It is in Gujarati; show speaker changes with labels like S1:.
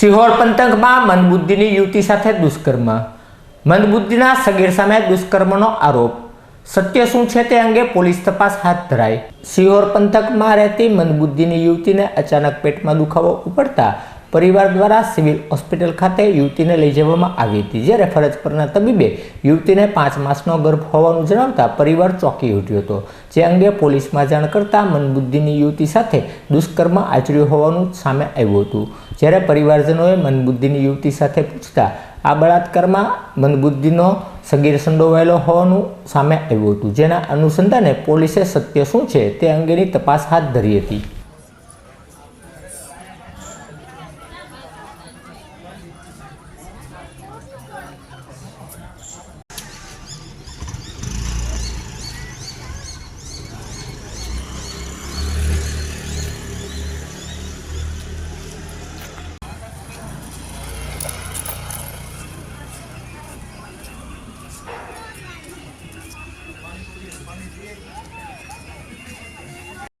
S1: સિહોર પંથકમાં મંદબુદ્ધિની યુવતી સાથે દુષ્કર્મ. મંદબુદ્ધિના સગીર સામે દુષ્કર્મનો આરોપ. સત્ય શું છે તે અંગે પોલીસ તપાસ હાથ ધરાઈ. સિહોર પંથકમાં રહેતી મંદબુદ્ધિની યુવતીને અચાનક પેટમાં દુખાવો ઉપડતા પરિવાર દ્વારા સિવિલ હોસ્પિટલ ખાતે યુવતીને લઈ જવામાં આવી હતી, જ્યારે ફરજ પરના તબીબે યુવતીને પાંચ માસનો ગર્ભ હોવાનું જણાવતા પરિવાર ચોંકી ઉઠ્યો હતો. જે અંગે પોલીસમાં જાણ કરતા મનબુદ્ધિની યુવતી સાથે દુષ્કર્મ આચર્યું હોવાનું સામે આવ્યું હતું. જ્યારે પરિવારજનોએ મનબુદ્ધિની યુવતી સાથે પૂછતા, આ બળાત્કારમાં મંદબુદ્ધિનો સગીર સંડોવાયેલો હોવાનું સામે આવ્યું હતું, જેના અનુસંધાને પોલીસે સત્ય શું છે તે અંગેની તપાસ હાથ ધરી હતી. どうする?